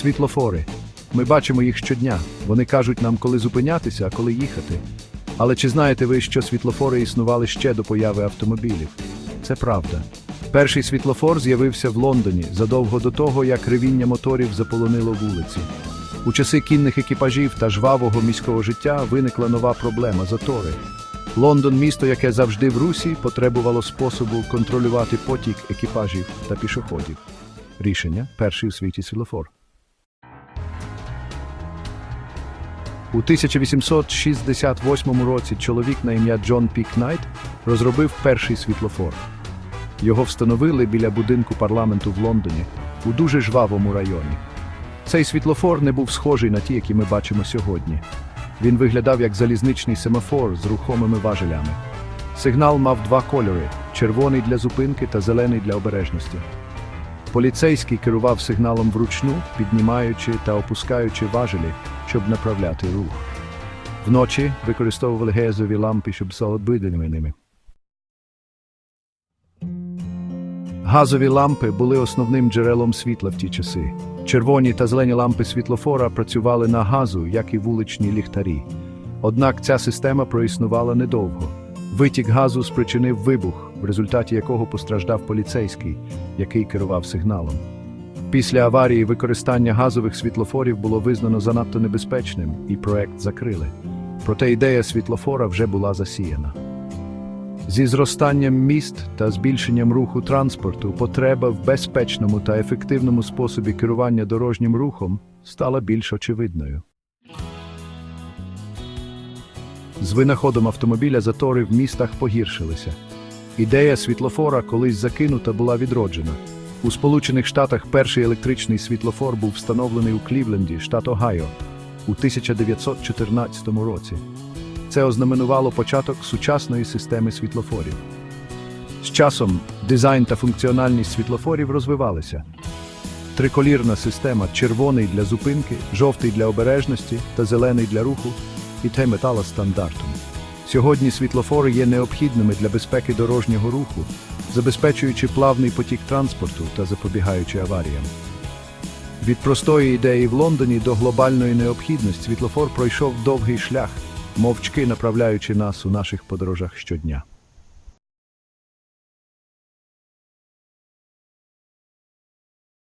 Світлофори. Ми бачимо їх щодня. Вони кажуть нам, коли зупинятися, а коли їхати. Але чи знаєте ви, що світлофори існували ще до появи автомобілів? Це правда. Перший світлофор з'явився в Лондоні задовго до того, як ревіння моторів заполонило вулиці. У часи кінних екіпажів та жвавого міського життя виникла нова проблема затори. Лондон, місто, яке завжди в русі, потребувало способу контролювати потік екіпажів та пішоходів. Рішення перший у світі світлофор. У 1868 році чоловік на ім'я Джон Пік Найт розробив перший світлофор. Його встановили біля будинку парламенту в Лондоні у дуже жвавому районі. Цей світлофор не був схожий на ті, які ми бачимо сьогодні. Він виглядав як залізничний семафор з рухомими важелями. Сигнал мав два кольори: червоний для зупинки та зелений для обережності. Поліцейський керував сигналом вручну, піднімаючи та опускаючи важелі, щоб направляти рух. Вночі використовували газові лампи, щоб заобидити ними. Газові лампи були основним джерелом світла в ті часи. Червоні та зелені лампи світлофора працювали на газу, як і вуличні ліхтарі. Однак ця система проіснувала недовго. Витік газу спричинив вибух, в результаті якого постраждав поліцейський, який керував сигналом. Після аварії використання газових світлофорів було визнано занадто небезпечним, і проект закрили. Проте ідея світлофора вже була засіяна. Зі зростанням міст та збільшенням руху транспорту потреба в безпечному та ефективному способі керування дорожнім рухом стала більш очевидною. З винаходом автомобіля затори в містах погіршилися. Ідея світлофора колись закинута була відроджена. У Сполучених Штатах перший електричний світлофор був встановлений у Клівленді, штат Огайо, у 1914 році. Це ознаменувало початок сучасної системи світлофорів. З часом дизайн та функціональність світлофорів розвивалися. Триколірна система червоний для зупинки, жовтий для обережності та зелений для руху і те метала стандартом. Сьогодні світлофори є необхідними для безпеки дорожнього руху, забезпечуючи плавний потік транспорту та запобігаючи аваріям. Від простої ідеї в Лондоні до глобальної необхідності світлофор пройшов довгий шлях, мовчки направляючи нас у наших подорожах щодня.